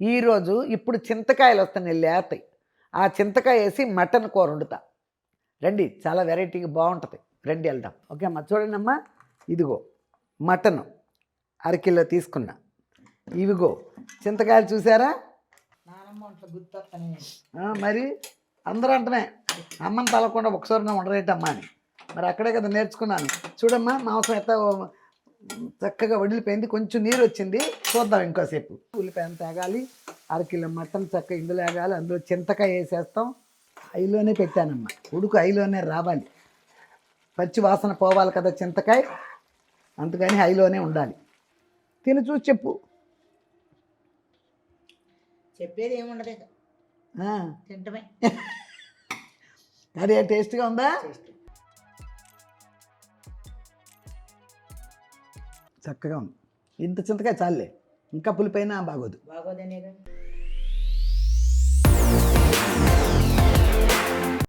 ఈరోజు ఇప్పుడు చింతకాయలు వస్తున్నాయి లేతాయి ఆ చింతకాయ వేసి మటన్ కూర వండుతా. రండి చాలా వెరైటీగా బాగుంటుంది. రండి వెళ్దాం. ఓకే అమ్మా చూడండి అమ్మా. ఇదిగో మటన్ అరకిలో తీసుకున్నా. ఇవిగో చింతకాయలు చూసారా? మరి అందరూ అంటనే అమ్మని తలకుండా ఒకసారి నా ఉండరేటమ్మా అని. మరి అక్కడే కదా నేర్చుకున్నాను. చూడమ్మా మాంసం ఎంత చక్కగా వడిలిపోయింది. కొంచెం నీరు వచ్చింది. చూద్దాం ఇంకోసేపు. ఉల్లిపాయ ఎంత ఎగాలి అరకిలో మటన్ చక్క ఇందులో ఎగాలి అందులో చింతకాయ వేసేస్తాం. ఐలోనే పెట్టానమ్మా. ఉడుకు ఐలోనే రావాలి. పచ్చి వాసన పోవాలి కదా చింతకాయ. అందుకని హైలోనే ఉండాలి. తిని చూసి చెప్పు. చెప్పేది ఏముండదు తింటమే. అదే టేస్ట్గా ఉందా? చక్కగా ఉంది. ఇంత చింతకాయ చాలే ఇంకా పులిపైన బాగోదు.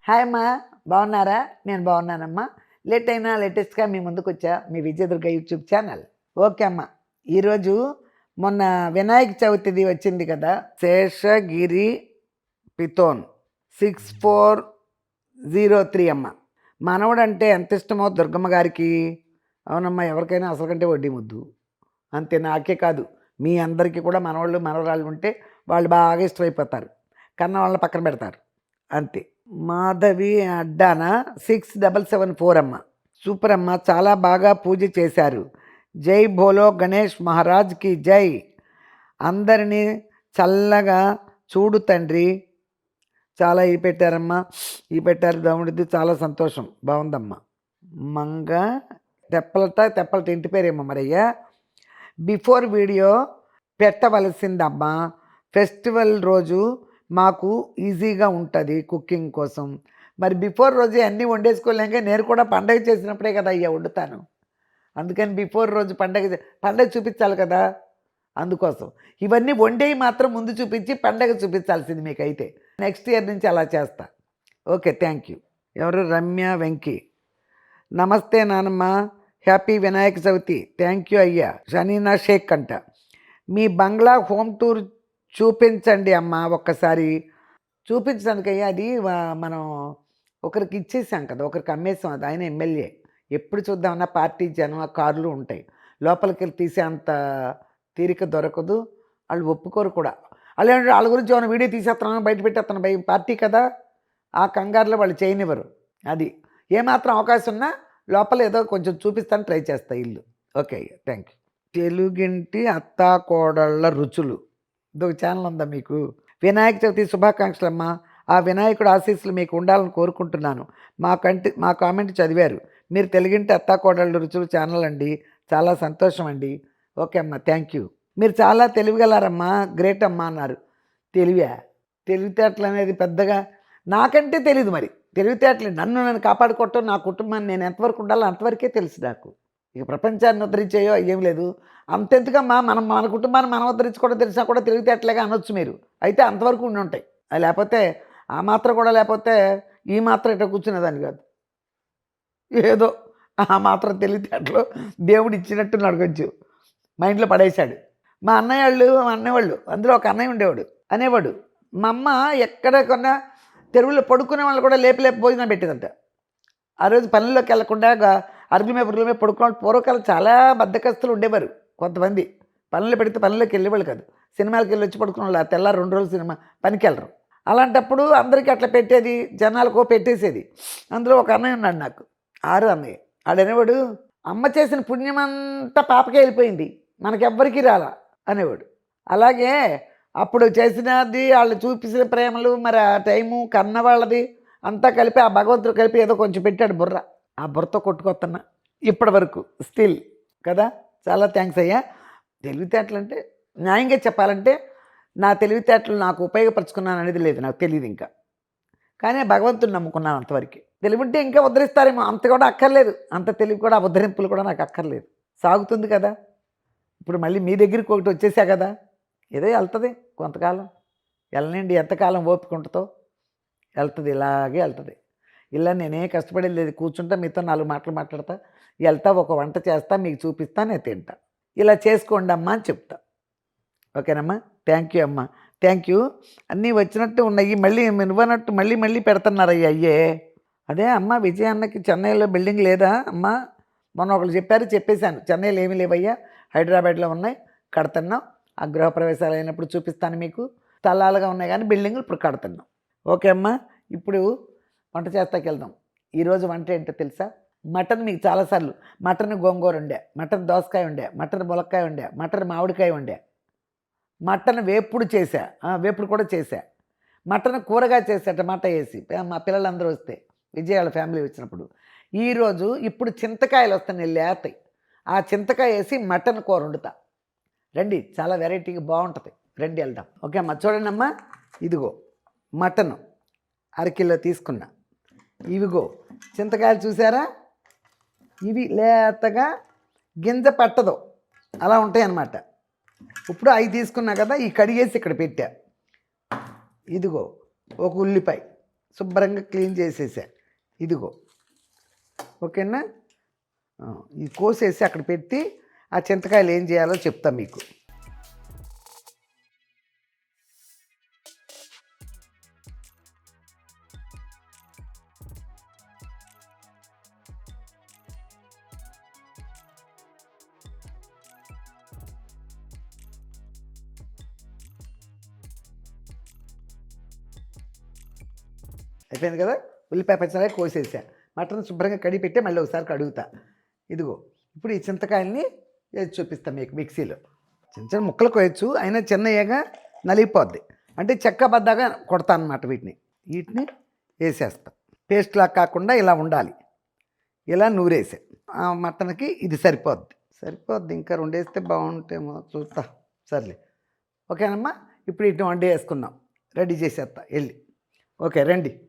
హాయ్ అమ్మా. బాగున్నారా? నేను బాగున్నానమ్మా. లేట్ అయినా లేటెస్ట్గా మీ ముందుకు వచ్చా మీ విజయదుర్గ యూట్యూబ్ ఛానల్. ఓకే అమ్మా. ఈరోజు మొన్న వినాయక చవితిది వచ్చింది కదా. శేషగిరి పితోన్. సిక్స్ ఫోర్ జీరో త్రీ అమ్మ. మనవడు అంటే ఎంత ఇష్టమో దుర్గమ్మ గారికి. అవునమ్మా ఎవరికైనా అసలు కంటే వడ్డీ ముద్దు. అంతే నాకే కాదు. మీ అందరికీ కూడా మనవాళ్ళు మనవరాళ్ళు ఉంటే వాళ్ళు బాగా ఇష్టమైపోతారు. కన్న వాళ్ళని పక్కన పెడతారు. అంతే. మాధవి అడ్డాన? సిక్స్ డబల్ సెవెన్ ఫోర్ అమ్మ. సూపర్ అమ్మ చాలా బాగా పూజ చేశారు. జై భోలో గణేష్ మహారాజ్కి జై. అందరినీ చల్లగా చూడు తండ్రి. చాలా ఈ పెట్టారమ్మా. ఈ పెట్టారు దమ్ముడిది చాలా సంతోషం. బాగుందమ్మా. మంగ తెప్పలట తెప్పలట ఇంటి పేరేమో మరయ్యా. బిఫోర్ వీడియో పెట్టవలసిందమ్మా ఫెస్టివల్ రోజు మాకు ఈజీగా ఉంటుంది కుకింగ్ కోసం. మరి బిఫోర్ రోజు అన్నీ వండేసుకోలేక నేను కూడా పండగ చేసినప్పుడే కదా అయ్యా వండుతాను. అందుకని బిఫోర్ రోజు పండగ చే- పండగ చూపించాలి కదా అందుకోసం. ఇవన్నీ వండేవి మాత్రం ముందు చూపించి పండగ చూపించాల్సింది మీకైతే. నెక్స్ట్ ఇయర్ నుంచి అలా చేస్తా. ఓకే థ్యాంక్ యూ ఎవరు? రమ్య వెంకీ. నమస్తే నానమ్మ. Happy Vinayaka Chavithi. Thank you అయ్యా. షనీనా షేక్ అంట మీ బంగ్లా హోమ్ టూర్ చూపించండి అమ్మ ఒక్కసారి. చూపించడానికి అయ్యా అది మనం ఒకరికి ఇచ్చేసాం కదా ఒకరికి అమ్మేసాం అది. ఆయన ఎమ్మెల్యే. ఎప్పుడు చూద్దామన్నా పార్టీ జనం ఆ కార్లు ఉంటాయి. లోపలికి వెళ్ళి తీసే అంత తీరిక దొరకదు. వాళ్ళు ఒప్పుకోరు కూడా. అలా ఏంటంటే వాళ్ళ గురించి ఏమైనా వీడియో తీసేస్తున్నాను బయట పెట్టేస్తున్నాను భయం పార్టీ కదా. ఆ కంగారులో వాళ్ళు చేయనివ్వరు. అది. ఏమాత్రం అవకాశం ఉన్నా లోపల ఏదో కొంచెం చూపిస్తాను ట్రై చేస్తా ఇల్లు. Okay thank you. తెలుగింటి అత్తా కోడళ్ళ రుచులు ఇదొక ఛానల్ ఉందా మీకు? వినాయక చవితి శుభాకాంక్షలు అమ్మా ఆ వినాయకుడు ఆశీస్సులు మీకు ఉండాలని కోరుకుంటున్నాను. మా కంటి మా కామెంట్ చదివారు. మీరు తెలుగింటి అత్తా కోడళ్ళ రుచులు ఛానల్ అండి. చాలా సంతోషం అండి. ఓకే అమ్మా థ్యాంక్ యూ. మీరు చాలా తెలివిగలారమ్మా గ్రేట్ అమ్మా అన్నారు. తెలివా? తెలివితేటలు అనేది పెద్దగా నాకంటే తెలియదు మరి. తెలివితేటలు నన్ను నేను కాపాడుకోవటం నా కుటుంబాన్ని నేను ఎంతవరకు ఉండాలో అంతవరకే తెలుసు నాకు. ఇక ప్రపంచాన్ని ఉద్ధరించేయో ఏం లేదు. అంతెందుకమ్మా? మనం మన కుటుంబాన్ని మనం ఉద్ధరించుకోవడం తెలిసినా కూడా తెలివితేటలేగా అనొచ్చు మీరు. అయితే అంతవరకు ఉండి ఉంటాయి. అది లేకపోతే ఆ మాత్రం కూడా లేకపోతే ఈ మాత్రం ఇట్లా కూర్చునేదాన్ని కాదు. ఏదో ఆ మాత్రం తెలివితేటలు దేవుడు ఇచ్చినట్టు కొంచెం. మైండ్లో పడేశాడు. మా అన్నయ్య వాళ్ళు మా అన్నయ్య వాళ్ళు అందులో ఒక అన్నయ్య ఉండేవాడు అనేవాడు. మా అమ్మ ఎక్కడ కొన్నా తెరువులో పడుకునే వాళ్ళు కూడా లేపి లేపి భోజనం పెట్టేదంట. ఆ రోజు పనుల్లోకి వెళ్ళకుండా అరుగుల మీద పురుగుల మీద పడుకున్న పూర్వకాలం చాలా బద్దకస్తులు ఉండేవారు కొంతమంది. పనులు పెడితే పనుల్లోకి వెళ్ళేవాళ్ళు కాదు. సినిమాలకు వెళ్ళి వచ్చి పడుకున్న వాళ్ళు ఆ తెల్లారు రెండు రోజులు సినిమా పనికి వెళ్ళరు. అలాంటప్పుడు అందరికీ అట్లా పెట్టేది జనాలకు పెట్టేసేది. అందులో ఒక అన్నయ్య ఉన్నాడు నాకు. ఆరు అన్నయ్య. ఆడనేవాడు అమ్మ చేసిన పుణ్యమంతా పాపకే వెళ్ళిపోయింది. మనకెవ్వరికీ రాలా అనేవాడు. అలాగే అప్పుడు చేసినది వాళ్ళు చూపించిన ప్రేమలు మరి ఆ టైము కన్న వాళ్ళది అంతా కలిపి ఆ భగవంతుడు కలిపి ఏదో కొంచెం పెట్టాడు బుర్ర. ఆ బుర్రతో కొట్టుకొస్తున్నా. ఇప్పటి వరకు స్టిల్ కదా? చాలా థ్యాంక్స్ అయ్యా. తెలివితేటలు అంటే న్యాయంగా చెప్పాలంటే నా తెలివితేటలు నాకు ఉపయోగపరచుకున్నాను అనేది లేదు నాకు తెలియదు ఇంకా. కానీ భగవంతుని నమ్ముకున్నాను అంతవరకు. తెలివింటే ఇంకా ఉద్ధరిస్తారేమో అంత కూడా అక్కర్లేదు. అంత తెలివి కూడా ఉద్ధరింపులు కూడా నాకు అక్కర్లేదు. సాగుతుంది కదా? ఇప్పుడు మళ్ళీ మీ దగ్గరికి ఒకటి వచ్చేసా కదా? ఏదో వెళ్తుంది కొంతకాలం. వెళ్ళనండి ఎంతకాలం ఓపిక వెళ్తుంది ఇలాగే వెళ్తుంది. ఇలా నేనే కష్టపడేది లేదు. కూర్చుంటా మీతో నాలుగు మాటలు మాట్లాడతా. వెళ్తా ఒక వంట చేస్తా మీకు చూపిస్తా నేను తింటా. ఇలా చేసుకోండి అమ్మా అని చెప్తా. ఓకేనమ్మా? థ్యాంక్ యూ అమ్మా. Thank you. అన్నీ వచ్చినట్టు ఉన్నాయి. మళ్ళీ నువ్వన్నట్టు మళ్ళీ మళ్ళీ పెడుతున్నారయ్య అయ్యే. అదే అమ్మ విజయ అన్నకి చెన్నైలో బిల్డింగ్ లేదా అమ్మా? మొన్న ఒకళ్ళు చెప్పారు చెప్పేశాను. చెన్నైలో ఏమీ లేవయ్యా. హైదరాబాద్లో ఉన్నాయి. కడుతున్నాం. ఆ గృహప్రవేశాలు అయినప్పుడు చూపిస్తాను మీకు. స్థలాలుగా ఉన్నాయి కానీ బిల్డింగులు ఇప్పుడు కడుతున్నాం. ఓకే అమ్మా ఇప్పుడు వంట చేస్తాకి వెళ్దాం. ఈరోజు వంట ఏంటో తెలుసా? మటన్ మీకు చాలాసార్లు మటన్ గోంగూర ఉండే మటన్ దోసకాయ ఉండే మటన్ ములక్కాయ ఉండే మటన్ మామిడికాయ ఉండే. మటన్ వేపుడు చేశా వేపుడు కూడా చేశా. మటన్ కూరగా చేశా టమాటా వేసి మా పిల్లలందరూ వస్తే విజయాల ఫ్యామిలీ వచ్చినప్పుడు. ఈరోజు ఇప్పుడు చింతకాయలు వస్తున్నాయి లేతాయి. ఆ చింతకాయ వేసి మటన్ కూర వండుతా. రండి చాలా వెరైటీగా బాగుంటుంది. రండి వెళ్దాం. ఓకే అమ్మా చూడండి అమ్మా ఇదిగో మటన్ అరకిలో తీసుకున్నా. ఇవిగో చింతకాయలు చూసారా? ఇవి లేతగా గింజ పట్టదు. అలా ఉంటాయి అన్నమాట ఇప్పుడు అవి తీసుకున్నా కదా ఈ కడిగేసి ఇక్కడ పెట్టా. ఇదిగో ఒక ఉల్లిపాయ శుభ్రంగా క్లీన్ చేసేసా. ఇదిగో ఓకేనా? ఈ కోసేసి అక్కడ పెట్టి ఆ చింతకాయలు ఏం చేయాలో చెప్తా మీకు. అయిపోయింది కదా? ఉల్లిపాయ పచ్చడి కోసేసా. మటన్ శుభ్రంగా కడిగి పెట్టి మళ్ళీ ఒకసారి కడుగుతా. ఇదిగో ఇప్పుడు ఈ చింతకాయల్ని వేసి చూపిస్తాను మీకు మిక్సీలో? చిన్న చిన్న ముక్కలు కోయచ్చు అయినా చిన్నయ్యగా నలిగిపోద్ది. అంటే చెక్క బద్దగా కొడతాను అనమాట వీటిని. వీటిని వేసేస్తా. పేస్ట్లా కాకుండా ఇలా ఉండాలి. ఇలా నూరేసే. ఆ మటన్కి ఇది సరిపోద్ది. సరిపోద్ది. ఇంకా రెండేస్తే బాగుంటేమో చూస్తా. సర్లే. ఓకేనమ్మా? ఇప్పుడు ఇటు వండి వేసుకుందాం. రెడీ చేసేస్తా. వెళ్ళి. ఓకే రండి.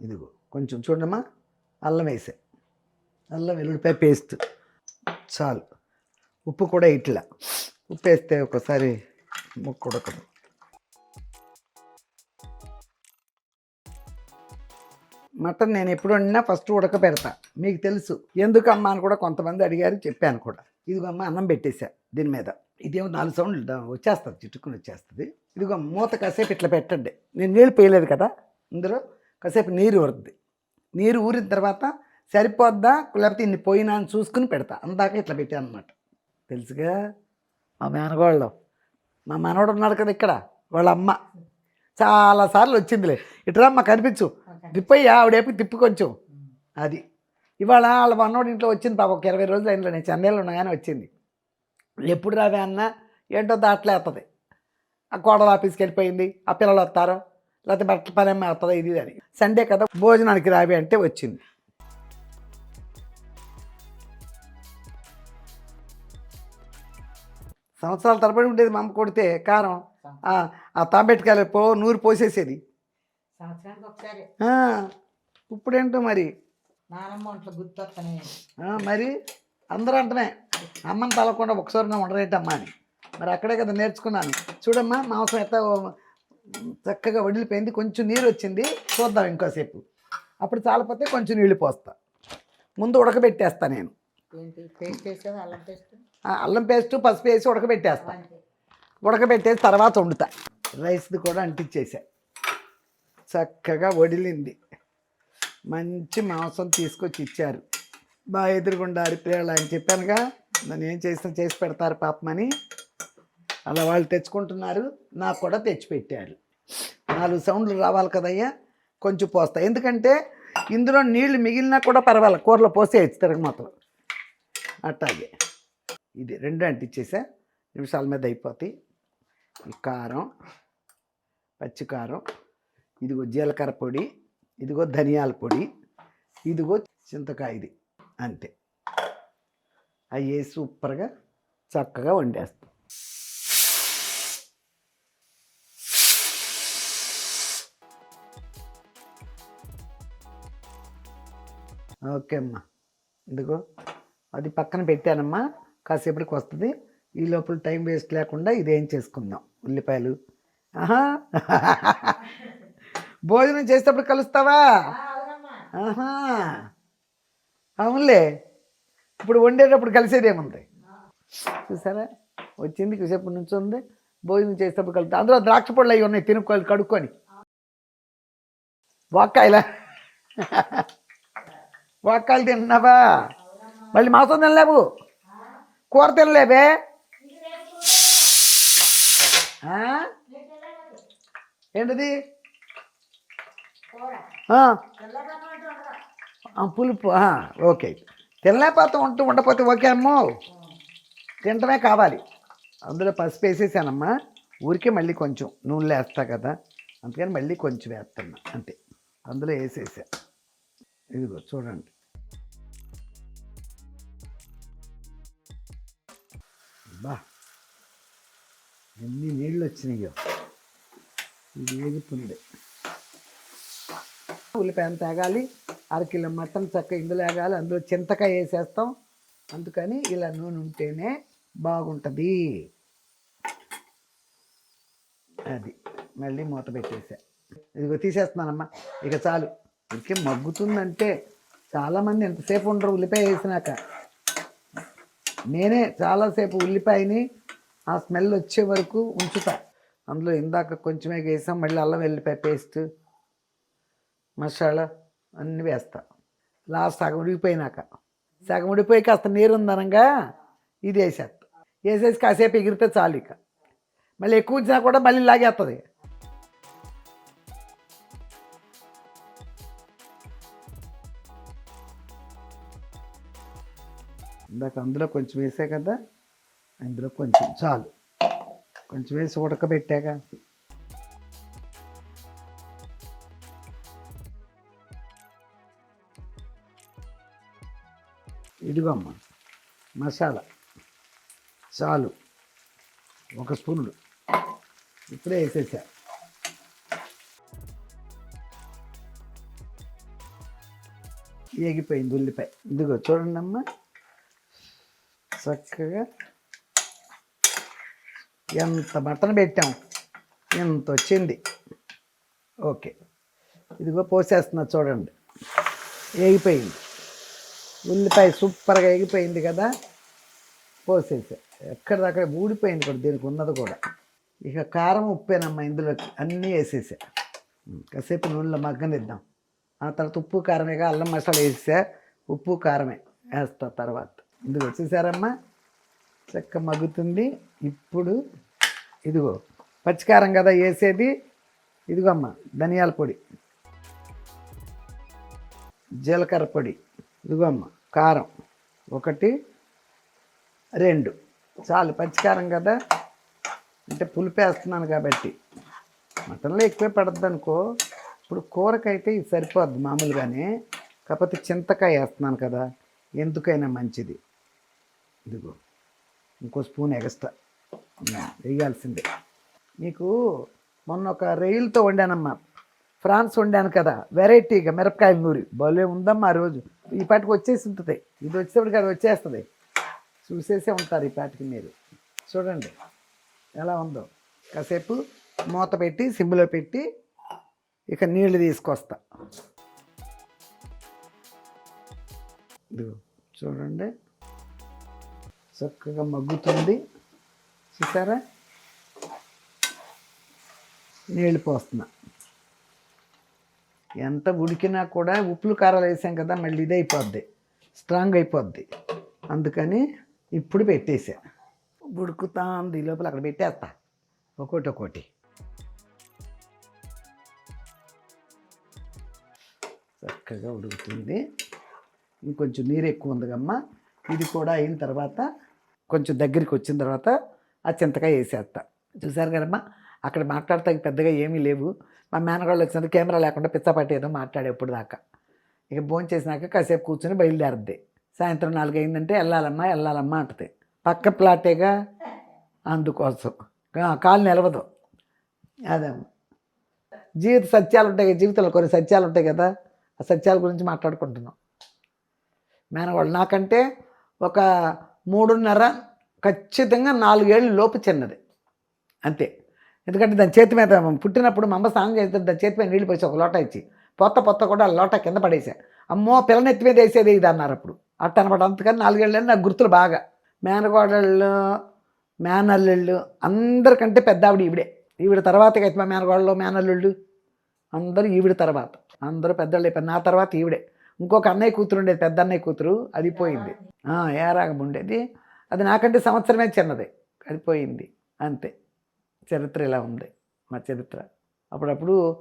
ఇదిగో కొంచెం చూడమ్మా. అల్లం వేసే. అల్లం వెల్లుల్లిపాయ పేస్ట్. చాలు. ఉప్పు కూడా ఇట్లా. ఉప్పు వేస్తే ఒకసారి ముక్కు ఉడకదు మటన్ నేను ఎప్పుడు వండినా ఫస్ట్ ఉడకపెడతా. మీకు తెలుసు. ఎందుకమ్మా అని కూడా కొంతమంది అడిగారు చెప్పాను కూడా. ఇదిగోమ్మ అన్నం పెట్టేశా దీని మీద. ఇదేమో నాలుగు సౌండ్లు వచ్చేస్తుంది చిట్టుకుని వచ్చేస్తుంది. ఇదిగో మూత కాసేపు ఇట్లా పెట్టండి. నేను నీళ్ళు పోయలేదు కదా. ఇందులో కాసేపు నీరు ఊరుద్ది నీరు ఊరిన తర్వాత సరిపోద్దా? లేకపోతే ఇన్ని పోయినా అని చూసుకుని పెడతా. అందాక ఇట్లా పెట్టాను అనమాట తెలుసుగా? మా మేనగోళ్ళు. మా మనవడు ఉన్నాడు కదా ఇక్కడ వాళ్ళ అమ్మ. చాలాసార్లు వచ్చిందిలే. ఇట్లా అమ్మ కనిపించు. తిప్పయ్యా ఆవిడేపు తిప్పు కొంచెం. అది. ఇవాళ వాళ్ళ మనోడు ఇంట్లో వచ్చింది పాప. ఒక ఇరవై రోజులు అయినలో నేను చెన్నైలో ఉండగానే వచ్చింది. ఎప్పుడు రావే అన్న? ఏంటో దాట్లేస్తుంది ఆ కోడలు ఆఫీస్కి వెళ్ళిపోయింది. ఆ పిల్లలు వస్తారు. లేకపోతే బట్టల పని అమ్మ ఇది అని. సండే కదా భోజనానికి రావి అంటే వచ్చింది. సంవత్సరాల తరబడి ఉండేది మా అమ్మ కొడితే కారం. ఆ, తాంబెట్టుకాయలు పో నూరు పోసేసేది. ఇప్పుడేంటో మరి? మరి? అందరూ అంటనే అమ్మని తలకుండా ఒకసారి ఉండరేటమ్మా అని. మరి అక్కడే కదా నేర్చుకున్నాను. చూడమ్మా మాంసం ఎంత చక్కగా వడిలిపోయింది. కొంచెం నీరు వచ్చింది చూద్దాం ఇంకోసేపు. అప్పుడు చాలపోతే కొంచెం నీళ్ళు పోస్తా. ముందు ఉడకబెట్టేస్తా నేను. అల్లం పేస్ట్? పసుపు వేసి ఉడకబెట్టేస్తా. ఉడకబెట్టేసి తర్వాత వండుతా. రైస్ది కూడా అంటించేసా చక్కగా వడిలింది. మంచి మాంసం తీసుకొచ్చి ఇచ్చారు. బాగా ఎదురుగుండా అని చెప్పానుగా. నన్ను ఏం చేసినా చేసి పెడతారు పాపమని. అలా వాళ్ళు తెచ్చుకుంటున్నారు నాకు కూడా తెచ్చిపెట్టారు. నాలుగు సౌండ్లు రావాలి కదయ్యా? కొంచెం పోస్తా. ఎందుకంటే ఇందులో నీళ్ళు మిగిలినా కూడా పర్వాలేదు కూరలో పోసేయచ్చు మాత్రం. అట్టాగే ఇది రెండు అంటిచ్చేసా. నిమిషాల మీద అయిపోతాయి. కారం పచ్చి కారం ఇదిగో జీలకర్ర పొడి ఇదిగో ధనియాల పొడి ఇదిగో చింతకాయది అంతే. అవి సూపర్గా చక్కగా వండేస్తాం. ఓకే అమ్మా. ఇదిగో అది పక్కన పెట్టానమ్మా. కాసేపటికి వస్తుంది. ఈ లోపల టైం వేస్ట్ లేకుండా ఇదేం చేసుకుందాం. ఉల్లిపాయలు. ఆహా. భోజనం చేసేటప్పుడు కలుస్తావా? ఆహా. అవునులే. ఇప్పుడు వండేటప్పుడు కలిసేదేముంది? చూసారా? వచ్చింది కాసేపు నుంచి ఉంది భోజనం చేసేటప్పుడు కలుగుతా అందులో ద్రాక్ష పళ్ళు అవి ఉన్నాయి. తినుకోవాలి కడుక్కొని. వాక్కాయలా? ఒక్కలు తిన్నావా? మళ్ళీ మాంసం తినలేవు? కూర తినలేవే? ఏంటిది? పులుపు. ఓకే. తినలేకపోతే ఉంటూ ఉండకపోతే ఓకే అమ్మో. తినటమే కావాలి. అందులో పసుపు వేసేసానమ్మా. ఊరికే మళ్ళీ కొంచెం నూనెలో వేస్తా కదా. అందుకని మళ్ళీ కొంచెం వేస్తున్నా. అంతే. అందులో వేసేసా. ఇదిగో చూడండి. బా ఎన్ని నీళ్ళు వచ్చినాయో. ఇది వేగుతుంది ఉల్లిపాయ తేగాలి అరకిలో మటన్ చక్క ఇందులో వేగాలి అందులో చింతకాయ వేసేస్తాం. అందుకని ఇలా నూనె ఉంటేనే బాగుంటుంది. అది మళ్ళీ మూత పెట్టేసా. ఇదిగో తీసేస్తున్నానమ్మా ఇక చాలు. అందుకే మగ్గుతుందంటే చాలామంది ఎంతసేపు ఉండరు ఉల్లిపాయ వేసినాక. నేనే చాలాసేపు ఉల్లిపాయని ఆ స్మెల్ వచ్చే వరకు ఉంచుతా. అందులో ఇందాక కొంచెమే వేసాం మళ్ళీ అల్లం వెల్లిపాయ పేస్ట్ మసాలా అన్నీ వేస్తా. లాస్ట్ సగం ఉడికిపోయినాక. సగం ఉడిపోయి కాస్త నీరు ఉందనగా ఇది వేసేస్తా. వేసేసి కాసేపు ఎగిరితే చాలు ఇక. మళ్ళీ ఎక్కువ ఉంచినా కూడా మళ్ళీ లాగేస్తుంది ఇందాక అందులో కొంచెం వేసా కదా అందులో కొంచెం చాలు. కొంచెం వేసి ఉడకబెట్టాక ఇదిగో మసాలా. చాలు. ఒక స్పూనుడు ఇప్పుడే వేసేసా. ఏగిపోయింది ఉల్లిపాయ. ఇదిగో చూడండి అమ్మా చక్కగా ఎంత మటన్ పెట్టాం? ఎంత వచ్చింది? ఓకే. ఇదిగో పోసేస్తున్నా చూడండి. ఎగిపోయింది ఉల్లిపాయ సూపర్గా ఎగిపోయింది కదా? పోసేసా. ఎక్కడిదక్కడ ఊడిపోయింది కూడా దీనికి ఉన్నది కూడా. ఇక కారం ఉప్పేనమ్మా ఇందులోకి. అన్నీ వేసేసా. కాసేపు నూనెలో మగ్గనిద్దాం. ఆ తర్వాత ఉప్పు కారమేగా అల్లం మసాలా వేసేసా. ఉప్పు కారమే. వేస్తా తర్వాత. ఇందుకు వచ్చేసారమ్మా చెక్క మగ్గుతుంది. ఇప్పుడు ఇదిగో పచ్చికారం కదా వేసేది. ఇదిగో అమ్మ ధనియాల పొడి. జీలకర్ర పొడి. ఇదిగో అమ్మ కారం. ఒకటి రెండు. చాలు పచ్చికారం కదా. అంటే పులుపు వేస్తున్నాను కాబట్టి. మటన్లో ఎక్కువే పడద్దు అనుకో ఇప్పుడు కూరకైతే ఇది సరిపోద్ది మామూలుగానే. కాకపోతే చింతకాయ వేస్తున్నాను కదా. ఎందుకైనా మంచిది. ఇదిగో ఇంకో స్పూన్ ఎగస్ట్రా వేయాల్సిందే. మీకు మొన్న ఒక రెయిల్తో వండానమ్మా. ఫ్రాన్స్ వండాను కదా వెరైటీగా మిరపకాయ నూరి. భలే ఉందమ్మా ఆ రోజు. ఈ పాటికి వచ్చేసి ఉంటుంది. ఇది వచ్చేటప్పుడు అది వచ్చేస్తుంది. చూసేసే ఉంటారు ఈ పాటికి మీరు. చూడండి ఎలా ఉందో. కాసేపు మూత పెట్టి సిమ్లో పెట్టి ఇక నీళ్ళు తీసుకొస్తా. ఇదిగో చూడండి. చక్కగా మగ్గుతుంది. చూసారా? నీళ్ళు పోస్తున్నా. ఎంత ఉడికినా కూడా ఉప్పులు కారాలు వేసాం కదా మళ్ళీ ఇది అయిపోద్ది. స్ట్రాంగ్ అయిపోద్ది. అందుకని ఇప్పుడు పెట్టేసా. ఉడుకుతా ఉంది లోపల అక్కడ పెట్టేస్తా. ఒకటి ఒక్కోటి చక్కగా ఉడుకుతుంది. ఇంకొంచెం నీరు ఎక్కువ ఉంది కమ్మా ఇది కూడా అయిన తర్వాత కొంచెం దగ్గరికి వచ్చిన తర్వాత ఆ చింతకాయ వేసేస్తా చూసారు కదమ్మా? అక్కడ మాట్లాడతా పెద్దగా ఏమీ లేవు. మా మేనగాళ్ళు వచ్చినందుకు కెమెరా లేకుండా పిచ్చపాటి ఏదో మాట్లాడేప్పుడు దాకా. ఇక భోజనం చేసినాక కాసేపు కూర్చొని బయలుదేరుద్ది. సాయంత్రం నాలుగు అయిందంటే వెళ్ళాలమ్మా వెళ్ళాలమ్మా అంటది. పక్క ప్లాటేగా? అందుకోసం. కాలు నిలవదు. అదమ్మా జీవిత సత్యాలు ఉంటాయి కదా జీవితంలో కొన్ని సత్యాలు ఉంటాయి కదా ఆ సత్యాల గురించి మాట్లాడుకుంటున్నాం. మేనవాళ్ళు నాకంటే ఒక మూడున్నర ఖచ్చితంగా నాలుగేళ్ళు లోపు చిన్నది. అంతే. ఎందుకంటే దాని చేతి మీద పుట్టినప్పుడు మా అమ్మ స్నానం చేస్తే దాని చేతి మీద నీళ్ళు పోసి ఒక లోట ఇచ్చి పొత్త పొత్త కూడా లోట కింద పడేసా. అమ్మో పిల్ల నెత్తి మీద వేసేది ఇది అన్నారు అప్పుడు. అట్ట అనమాట. అంతకని నాలుగేళ్ళు నాకు గుర్తులు బాగా. మేనగోడళ్ళు మేనల్లుళ్ళు అందరికంటే పెద్ద ఆవిడ ఈవిడే. ఈవిడ తర్వాతకి అయితే మా మేనగోడలు మేనల్లుళ్ళు. అందరూ ఈవిడ తర్వాత. అందరూ పెద్దవాళ్ళు అయిపోయారు. నా తర్వాత ఈవిడే. ఇంకొక అన్నయ్య కూతురు ఉండేది పెద్ద అన్నయ్య కూతురు. అది పోయింది. ఏ రాగం ఉండేది అది నాకంటే సంవత్సరమే చిన్నది. అది పోయింది. అంతే. చరిత్ర ఇలా ఉంది మా చరిత్ర. అప్పుడప్పుడు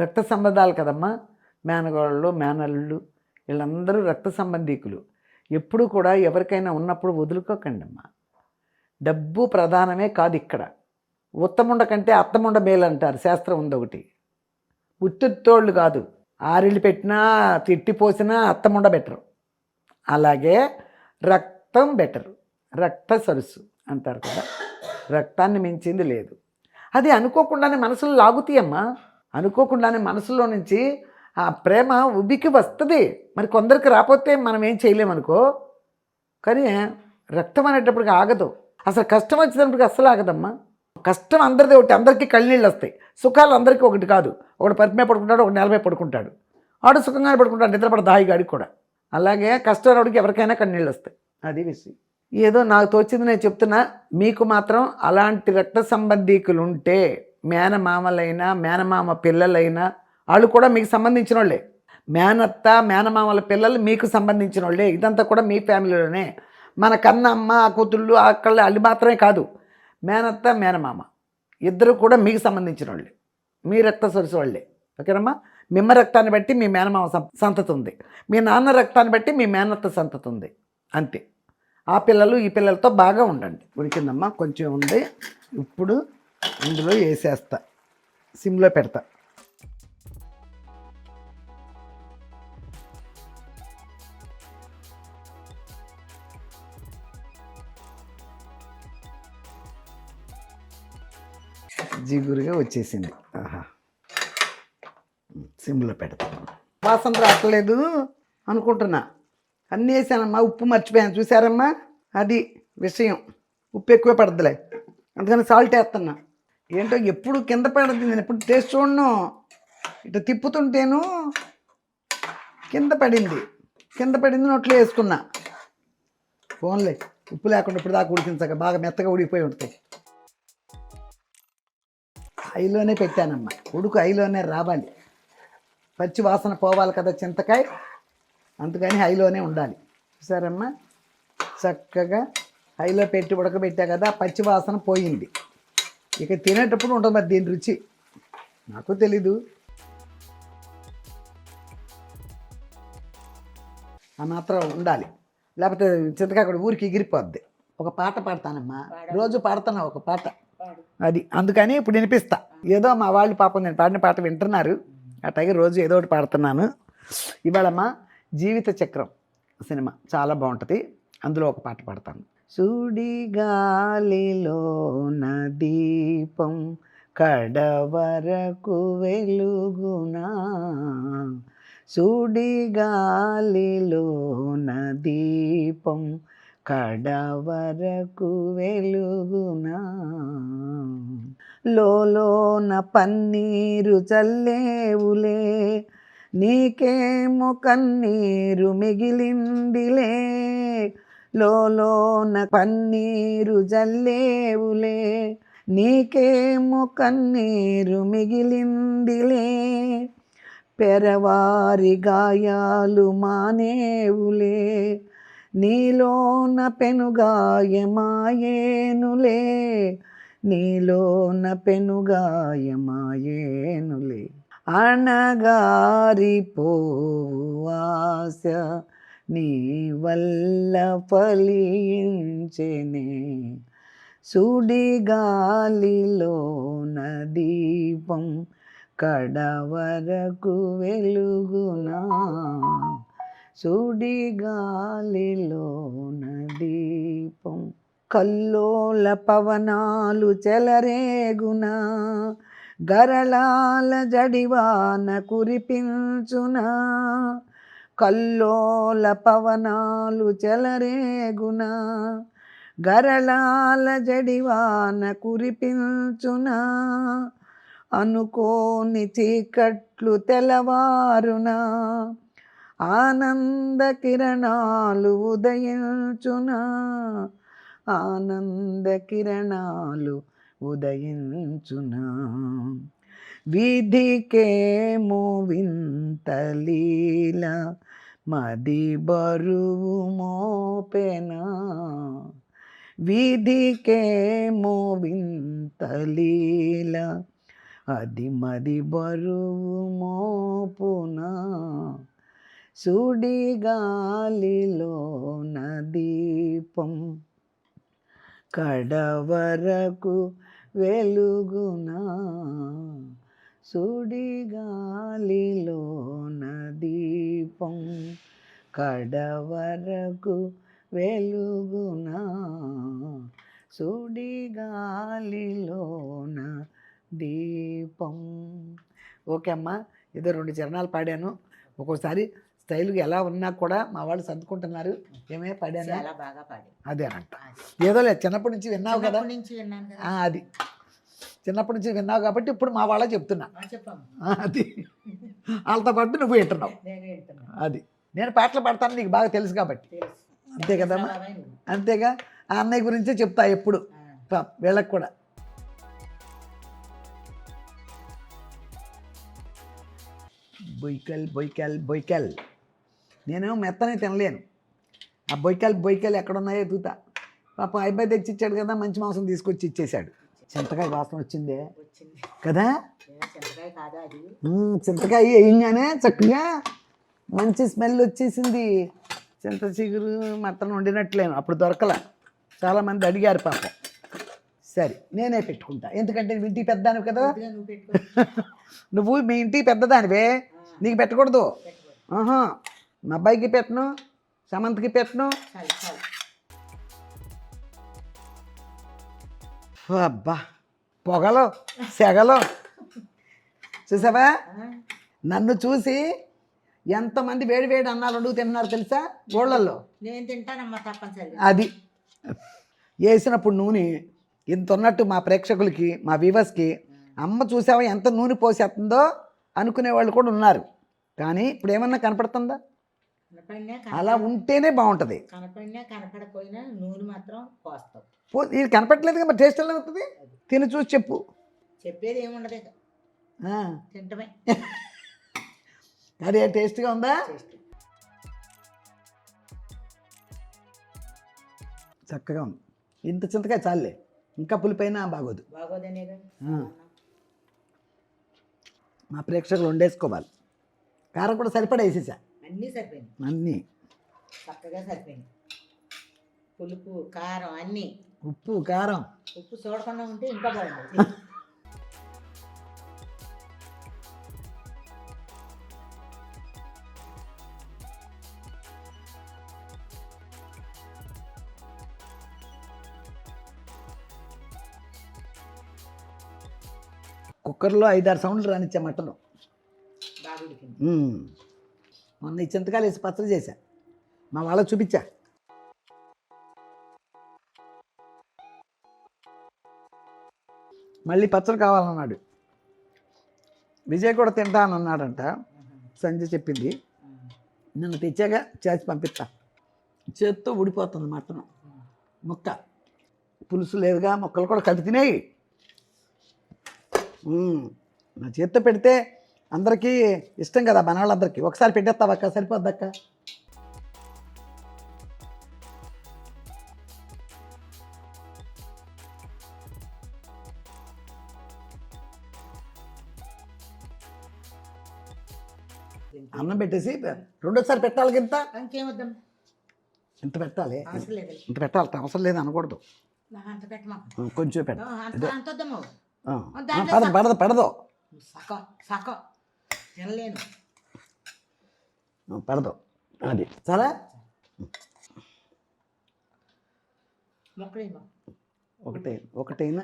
రక్త సంబంధాలు కదమ్మా. మేనగోళ్ళు మేనల్లుళ్ళు వీళ్ళందరూ రక్త సంబంధీకులు. ఎప్పుడు కూడా ఎవరికైనా ఉన్నప్పుడు వదులుకోకండి అమ్మా డబ్బు ప్రధానమే కాదు ఇక్కడ. ఉత్తముండ కంటే అత్తముండ మేలు అంటారు శాస్త్రం ఉంది ఒకటి. ఉత్తుత్తోళ్ళు కాదు. ఆరిళ్ళు పెట్టినా తిట్టి పోసినా అత్తముండ బెటరు. అలాగే రక్తం బెటర్. రక్త సరస్సు అంటారు కదా. రక్తాన్ని మించింది లేదు. అది అనుకోకుండానే మనసులో లాగుతాయమ్మా అనుకోకుండానే మనసులో నుంచి ఆ ప్రేమ ఉబికి వస్తుంది. మరి కొందరికి రాకపోతే మనం ఏం చేయలేమనుకో. కానీ రక్తం అనేటప్పటికి ఆగదు. అసలు కష్టం వచ్చేటప్పటికి అస్సలు ఆగదమ్మా. కష్టం అందరిది ఒకటి అందరికీ కళ్ళనీళ్ళు వస్తాయి. సుఖాలు అందరికీ ఒకటి కాదు. ఒకటి పరిమే పడుకుంటాడు ఒకటి నెలపై పడుకుంటాడు. ఆడు సుఖంగానే పడుకుంటాడు నిద్రపడ దాయిగాడికి కూడా అలాగే కష్టం రావడానికి ఎవరికైనా కన్నీళ్ళు వస్తాయి. అది విషయం. ఏదో నాకు తోచింది నేను చెప్తున్నా మీకు మాత్రం అలాంటి రక్త సంబంధీకులు ఉంటే మేనమామలైనా మేనమామ పిల్లలైనా వాళ్ళు కూడా మీకు సంబంధించిన వాళ్ళే మేనత్త మేనమామల పిల్లలు మీకు సంబంధించిన వాళ్ళే ఇదంతా కూడా మీ ఫ్యామిలీలోనే. మన కన్న అమ్మ కూతుళ్ళు అక్కళ్ళు వాళ్ళు మాత్రమే కాదు. మేనత్త మేనమామ. ఇద్దరు కూడా మీకు సంబంధించిన వాళ్ళే మీ రక్త సొరుసు వాళ్ళే ఓకేనమ్మా? మిమ్మ రక్తాన్ని బట్టి మీ మేనమామ సంతతి ఉంది మీ నాన్న రక్తాన్ని బట్టి మీ మేనత్త సంతతి ఉంది అంతే. ఆ పిల్లలు ఈ పిల్లలతో బాగా ఉండండి. ఉడికిందమ్మా కొంచెం ఉంది. ఇప్పుడు ఇందులో వేసేస్తా. సిమ్లో పెడతా. జిగురుగా వచ్చేసింది. ఆహా. సిమ్లో పెడతాను వాసన రావట్లేదు అనుకుంటున్నా. అన్నీ వేసానమ్మా ఉప్పు మర్చిపోయాను. చూసారమ్మా? అది విషయం. ఉప్పు ఎక్కువ పడద్దులే. అందుకని సాల్ట్ వేస్తున్నా. ఏంటో ఎప్పుడు కింద పడద్దు నేను ఎప్పుడు టేస్ట్ చూడను. ఇట్లా తిప్పుతుంటేను కింద పడింది. కింద పడింది నోట్లో వేసుకున్నా. ఫోన్లే ఉప్పు లేకుండా ఇప్పుడు దాకా ఉడికించక బాగా మెత్తగా ఉడికిపోయి ఉంటాయి హైలోనే పెట్టానమ్మా. ఉడుకు హైలోనే రావాలి. పచ్చి వాసన పోవాలి కదా చింతకాయ? అందుకని హైలోనే ఉండాలి. చూసారమ్మా? చక్కగా హైలో పెట్టి ఉడకబెట్టా కదా పచ్చి వాసన పోయింది. ఇక తినేటప్పుడు ఉంటుంది మరి దీని రుచి. నాకు తెలీదు. ఆ మాత్రం ఉండాలి. లేకపోతే చింతకాయ కూడా ఊరికి ఎగిరిపోద్ది. ఒక పాట పాడతానమ్మా. రోజు పాడతాను ఒక పాట. అది. అందుకని ఇప్పుడు వినిపిస్తా. ఏదో మా వాళ్ళు పాపం నేను పాడిన పాట వింటున్నారు. అట్లాగే రోజు ఏదో ఒకటి పాడుతున్నాను. ఇవాళమ్మా జీవిత చక్రం సినిమా చాలా బాగుంటుంది. అందులో ఒక పాట పాడతాను. సుడిగాలిలో దీపం కడవరకు వెలుగునా? సుడిగాలిలో దీపం కడవరకు వెలుగునా? లోలోన పన్నీరు చల్లేవులే. నీకేమో కన్నీరు మిగిలిందిలే. లోలోన పన్నీరు జల్లేవులే. నీకేమో కన్నీరు మిగిలిందిలే. పెరవారి గాయాలు మానేవులే. నీలోన పెనుగాయమాయేనులే. నీలోన పెనుగాయమాయేనులే. అణగారిపోవు ఆశ నీ వల్ల ఫలించెనే. సుడిగాలిలోన దీపం కడవరకు వెలుగునా. సుడిగాలిలోన దీపం కల్లోల పవనాలు చెలరేగునా గరళాల జడివాన కురిపించునా కల్లోల పవనాలు చెలరేగునా గరళాల జడివాన కురిపించునా అనుకోని చీకట్లు తెలవారునా ఆనంద కిరణాలు ఉదయించునా ఆనంద కిరణాలు ఉదయించునా. విధికేమో వింతలీల మది బరువు మోపెనా విధికేమో వింతలీల అది మది బరువు మోపునా సుడిగాలిలో దీపం కడవరకు వెలుగునా? సుడిగాలిలో దీపం కడవరకు వెలుగునా? సుడిగాలిలోన దీపం ఓకే అమ్మా ఏదో రెండు చరణాలు పాడాను. ఒక్కోసారి స్టైల్గా ఎలా ఉన్నా కూడా మా వాళ్ళు సర్దుకుంటున్నారు. ఏమే పాడాను? చాలా బాగా పాడి అదే. అంట ఏదో లేదు చిన్నప్పటి నుంచి విన్నావు కదా? నుంచి విన్నాను కదా. ఆ, అది. చిన్నప్పటి నుంచి విన్నావు కాబట్టి ఇప్పుడు మా వాళ్ళ చెప్తున్నా. ఆ, చెప్పమ్మా. ఆ, అది. వాళ్ళతో పాటు నువ్వు వింటున్నావు. నేను వింటున్నా. అది. నేను పాటలు పాడతాను నీకు బాగా తెలుసు కాబట్టి. తెలుసు. అంతే కదమ్మా. అంతేగా? ఆ అన్నయ్య గురించే చెప్తా ఎప్పుడు. ఆ, పాప, వీళ్ళకి కూడా. బొయ్కల్ బొయ్కల్ బొయ్కల్. నేనేమో మెత్తనే తినలేను. ఆ బొయ్కల్ బొయ్కల్ ఎక్కడున్నాయో ఎదుగుతా పాపం అబ్బాయి తెచ్చి ఇచ్చాడు కదా మంచి మాంసం తీసుకొచ్చి ఇచ్చేశాడు. చింతకాయ వాసన వచ్చిందే. కదా? చింతకాయ వేయంగానే చక్కగా మంచి స్మెల్ వచ్చేసింది. చింత చిగురు మటన్ వండినట్లేను. అప్పుడు దొరకల. చాలామంది అడిగారు పాపం. సరే నేనే పెట్టుకుంటా. ఎందుకంటే నువ్వు ఇంటికి పెద్దదానివి కదా. నువ్వు మీ ఇంటికి పెద్దదానివే. నీకు పెట్టకూడదు. పెట్టుకో ఆహా. మా అబ్బాయికి పెట్టను సమంతకి పెట్టను. అబ్బా పొగలో సెగలో. చూసావా? నన్ను చూసి ఎంతమంది వేడి వేడి అన్నాలు వండుకు తిన్నారు తెలుసా? ఊళ్ళల్లో. నేను తింటానమ్మా తప్పనిసరిగా. అది. వేసినప్పుడు నూనె ఇంత ఉన్నట్టు మా ప్రేక్షకులకి మా వ్యూవర్స్కి అమ్మ చూసావా ఎంత నూనె పోసేస్తుందో అనుకునే వాళ్ళు కూడా ఉన్నారు. కానీ ఇప్పుడు ఏమన్నా కనపడుతుందా? అలా ఉంటేనే బాగుంటుంది. కనపడినా కనపడకపోయినా నూనె మాత్రం పోస్తావు పో ఇది కనపడలేదు మరి టేస్ట్ ఎలా అవుతుంది తిని చూసి చెప్పు. చెప్పేది ఏముండదు తింటమే. అదే టేస్ట్గా ఉందా? చక్కగా ఉంది. ఇంత చింతకాయ చాలే ఇంకా పులిపైన బాగోదు. కదా. మా ప్రేక్షకులు వండేసుకోవాలి. కారం కూడా సరిపడా వేసేసా. అన్నీ సరిపోయింది అన్నీ. చక్కగా సరిపోయింది పులుపు కారం అన్నీ. ఉప్పు కారం. ఉప్పు చూడకుండా ఉంటే ఇంకా బాగుంది కుక్కర్లో ఐదారు సౌండ్లు రానిచ్చా మటను. బాగా. మొన్న ఈ చింతకాయలు వేసి పచ్చడి చేశా. మా వాళ్ళకి చూపించా. మళ్ళీ పచ్చడి కావాలన్నాడు. విజయ్ కూడా తింటానన్నాడంట సంజయ్ చెప్పింది. నిన్ను తెచ్చాక చేసి పంపిస్తా. చేత్తో ఊడిపోతుంది మటన్. ముక్క. పులుసు లేదుగా ముక్కలు కూడా కలిపి తినేయి నా చేత్తో పెడితే అందరికీ ఇష్టం కదా మన వాళ్ళందరికీ ఒకసారి పెట్టేస్తావక్క సరిపోద్దక్క అన్నం పెట్టేసి రెండోసారి పెట్టాలి ఇంత? ఇంత పెట్టాలి? ఇంత పెట్టాలి. అవసరం లేదు అనకూడదు. కొంచెం పెట్ట. అంత అంత వద్దాము ఆ, ఆ, పడదు పడదు తినలేను. పడదు అది. చాలా ఒకటే ఒకటైనా?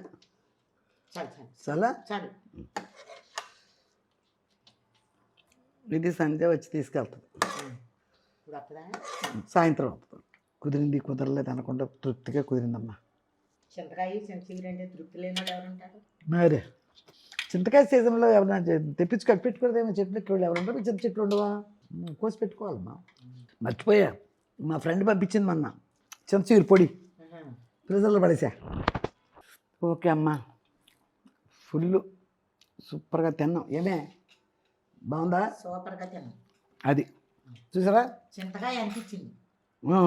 చాలు ఇది సంధ్య వచ్చి తీసుకెళ్తుంది వస్తుందా? సాయంత్రం అవుతుంది కుదిరింది కుదరలేదు అనకుండా తృప్తిగా కుదిరిందమ్మా. చింతకాయ అంటే తృప్తి లేని ఎవరుంటారు? మరి చింతకాయ సీజన్లో ఎవరైనా తెప్పించి కట్టి పెట్టుకోవడమేమో చెట్లు ఎవరు ఉంటారు చింత చెట్లు ఉండవా? కోసి పెట్టుకోవాలమ్మా. మర్చిపోయా. మా ఫ్రెండ్ పంపించింది మొన్న. చింతచీరు పొడి. ఫ్రిజర్లో పడేసా. ఓకే అమ్మా. ఫుల్ సూపర్గా తిన్నాం. ఏమే? బాగుందా? సూపర్గా తిన్నాం. అది. చూసారా? చింతకాయ ఆ,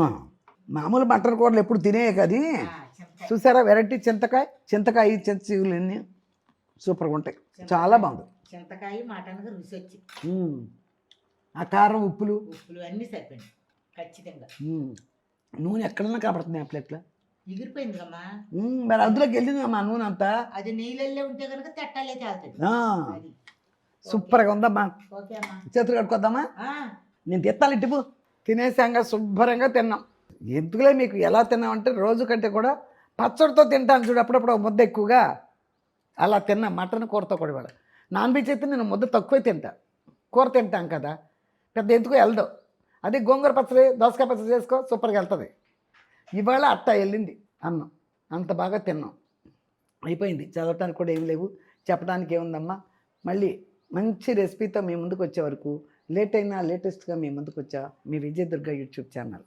మామూలు మటన్ కూరలు ఎప్పుడు తినే కది చూసారా? వెరైటీ చింతకాయ చింతకాయ చింతచీగులు అన్నీ సూపర్గా ఉంటాయి. చాలా బాగుంది. చింతకాయ మటన్గా రుచి వచ్చి. ఆ కారం ఉప్పులు? ఉప్పులు అన్నీ సరిపోయింది ఖచ్చితంగా. నూనె ఎక్కడన్నా కనపడుతుంది ఆ ప్లేట్లో? ఎగిరిపోయింది కమ్మా మరి అందులోకి వెళ్ళింది అమ్మా నూనె అంతా? అది నీళ్ళల్లో ఉంటే కనుక తెట్టాలే తేలుతుంది సూపర్గా ఉందమ్మా. చేతులు కట్టుకోద్దామా నేను తెత్తాలి టిప్పు తినేసాంగా శుభ్రంగా తిన్నాం. ఎందుకులే మీకు ఎలా తిన్నామంటే రోజు కంటే కూడా పచ్చడితో తింటాను చూడు అప్పుడప్పుడు ఒక ముద్ద ఎక్కువగా. అలా తిన్న మటన్ కూరతో కూడా ఇవాళ. నాన్ వెజ్ అయితే నేను ముద్ద తక్కువే తింటా. కూర తింటాం కదా. పెద్ద ఎందుకు వెళ్దాం అదే గోంగూర పచ్చడి దోసకాయ పచ్చడి చేసుకో సూపర్గా వెళ్తుంది. ఇవాళ అట్ట వెళ్ళింది అన్నం. అంత బాగా తిన్నాం. అయిపోయింది. చదవటానికి కూడా ఏం లేవు. చెప్పడానికి ఏముందమ్మా? మళ్ళీ మంచి రెసిపీతో మీ ముందుకు వచ్చే వరకు లేట్ అయినా లేటెస్ట్గా మీ ముందుకు వచ్చా మీ విజయదుర్గ యూట్యూబ్ ఛానల్.